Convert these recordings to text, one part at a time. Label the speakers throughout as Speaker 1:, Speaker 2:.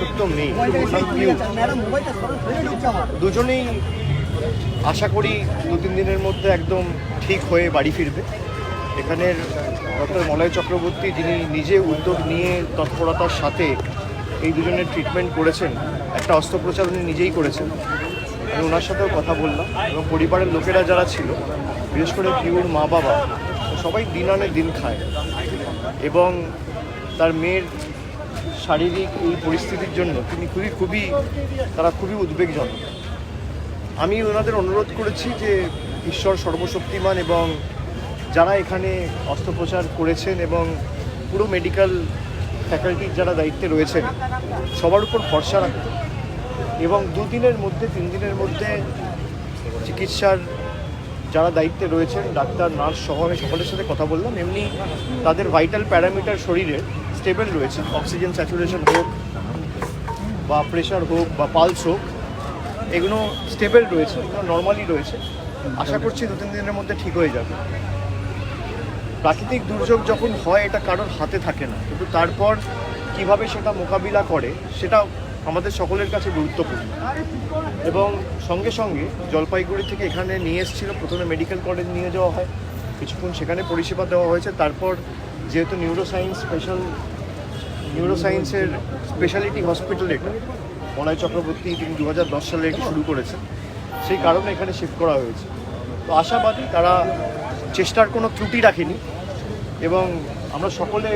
Speaker 1: ছোট্ট মেয়ে দুজনেই আশা করি দু তিন দিনের মধ্যে একদম ঠিক হয়ে বাড়ি ফিরবে। এখানের ডক্টর মলয় চক্রবর্তী যিনি নিজে উদ্যোগ নিয়ে তৎপরতার সাথে এই দুজনের ট্রিটমেন্ট করেছেন একটা অস্ত্রোপচার উনি নিজেই করেছেন। আমি ওনার সাথেও কথা বললাম এবং পরিবারের লোকেরা যারা ছিল বিশেষ করে পিউর মা বাবা সবাই দিন আনে দিন খায়। এবং তার মেয়ের শারীরিক এই পরিস্থিতির জন্য তিনি খুবই খুবই, তারা খুবই উদ্বেগজনক। আমি ওনাদের অনুরোধ করেছি যে ঈশ্বর সর্বশক্তিমান এবং যারা এখানে অস্ত্রোপচার করেছেন এবং পুরো মেডিকেল ফ্যাকাল্টির যারা দায়িত্বে রয়েছেন, সবার উপর ভরসা রাখতে এবং দুদিনের মধ্যে তিন দিনের মধ্যে চিকিৎসার যারা দায়িত্বে রয়েছেন, ডাক্তার, নার্স সহ আমি সকলের সাথে কথা বললাম। এমনি তাদের ভাইটাল প্যারামিটার শরীরে স্টেবল রয়েছে। অক্সিজেন স্যাচুরেশন হোক, বা প্রেশার হোক, বা পালস হোক, এগুলো স্টেবল রয়েছে নর্মালি রয়েছে। আশা করছি দু তিন দিনের মধ্যে ঠিক হয়ে যাবে। প্রাকৃতিক দুর্যোগ যখন হয়, এটা কারোর হাতে থাকে না। কিন্তু তারপর কীভাবে সেটা মোকাবিলা করে, সেটা আমাদের সকলের কাছে গুরুত্বপূর্ণ। এবং সঙ্গে সঙ্গে জলপাইগুড়ি থেকে এখানে নিয়ে এসেছিল, প্রথমে মেডিকেল কলেজ নিয়ে যাওয়া হয়। কিছুক্ষণ সেখানে পরিষেবা দেওয়া হয়েছে। তারপর যেহেতু নিউরোসায়েন্স স্পেশাল নিউরোসায়েন্সের স্পেশালিটি হসপিটাল এটা। মলয় চক্রবর্তী তিনি দু হাজার দশ সালে এটি শুরু করেছেন। সেই কারণে এখানে শিফট করা হয়েছে। তো আশাবাদী তারা চেষ্টার কোনো ত্রুটি রাখেনি এবং আমরা সকলে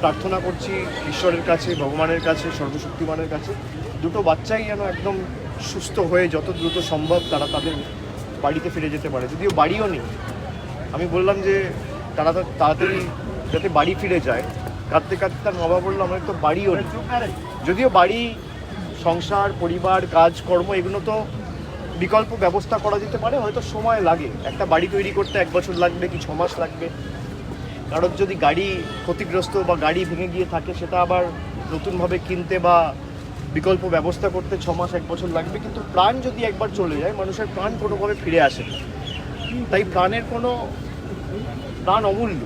Speaker 1: প্রার্থনা করছি ঈশ্বরের কাছে, ভগবানের কাছে, সর্বশক্তিমানের কাছে। দুটো বাচ্চাই যেন একদম সুস্থ হয়ে যত দ্রুত সম্ভব তারা তাদের বাড়িতে ফিরে যেতে পারে। যদিও বাড়িও নেই। আমি বললাম যে তারা তাড়াতাড়ি যাতে বাড়ি ফিরে যায় কাঁদতে কাঁদতে তার মা বাবা বলল, আমার তো বাড়িও নেই যদিও বাড়ি, সংসার, পরিবার কাজকর্ম এগুলো তো বিকল্প ব্যবস্থা করা যেতে পারে, হয়তো সময় লাগে। একটা বাড়ি তৈরি করতে এক বছর লাগবে কি ছ মাস লাগবে। কারোর যদি গাড়ি ক্ষতিগ্রস্ত বা গাড়ি ভেঙে গিয়ে থাকে, সেটা আবার নতুনভাবে কিনতে বা বিকল্প ব্যবস্থা করতে ছ মাস, এক বছর লাগবে। কিন্তু প্রাণ যদি একবার চলে যায়, মানুষের প্রাণ কোনোভাবে ফিরে আসে না। তাই প্রাণের কোনো প্রাণ অমূল্য।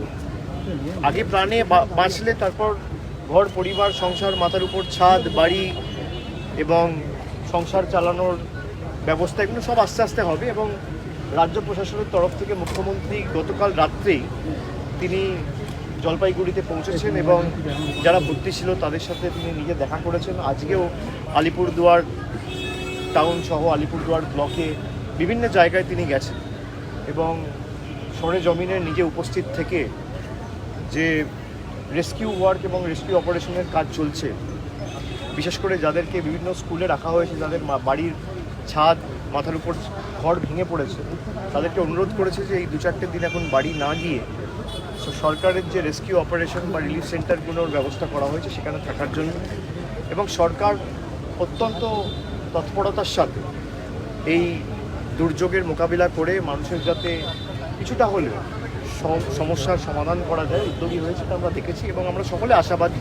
Speaker 1: আগে প্রাণে বাঁচলে তারপর ঘর, পরিবার, সংসার, মাথার উপর ছাদ, বাড়ি এবং সংসার চালানোর ব্যবস্থা এগুলো সব আস্তে আস্তে হবে এবং রাজ্য প্রশাসনের তরফ থেকে মুখ্যমন্ত্রী গতকাল রাত্রেই তিনি জলপাইগুড়িতে পৌঁছেছেন এবং যারা ভর্তি ছিল তাদের সাথে তিনি নিজে দেখা করেছেন। আজকেও আলিপুরদুয়ার টাউন সহ আলিপুরদুয়ার ব্লকে বিভিন্ন জায়গায় তিনি গেছেন এবং সরে জমিনে নিজে উপস্থিত থেকে যে রেস্কিউ ওয়ার্ক এবং রেস্কিউ অপারেশনের কাজ চলছে, বিশেষ করে যাদেরকে বিভিন্ন স্কুলে রাখা হয়েছে, যাদের বাড়ির ছাদ, মাথার উপর ঘর ভেঙে পড়েছে, তাদেরকে অনুরোধ করেছে যে এই দু চারটে দিন এখন বাড়ি না গিয়ে সো, সরকারের যে রেস্কিউ অপারেশন বা রিলিফ সেন্টারগুলোর ব্যবস্থা করা হয়েছে সেখানে থাকার জন্য এবং সরকার অত্যন্ত তৎপরতার সাথে এই দুর্যোগের মোকাবিলা করে মানুষের যাতে কিছুটা হলেও সমস্যার সমাধান করা যায় উদ্যোগী হয়েছে আমরা দেখেছি এবং আমরা সকলে আশাবাদী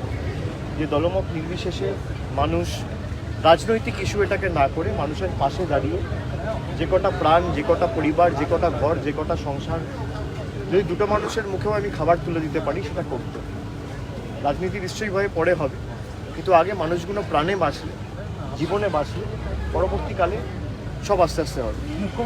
Speaker 1: যে দলমত নির্বিশেষে মানুষ রাজনৈতিক ইস্যু এটাকে না করে মানুষের পাশে দাঁড়িয়ে যে কটা প্রাণ, যে কটা পরিবার, যে কটা ঘর, যে কটা সংসার, যদি দুটো মানুষের মুখেও আমি খাবার তুলে দিতে পারি, সেটা করতে রাজনীতি নিশ্চয়ই ভয়ে পরে হবে, কিন্তু আগে মানুষগুলো প্রাণে বাঁচলে, জীবনে বাঁচলে, পরবর্তীকালে সব আস্তে আস্তে হবে।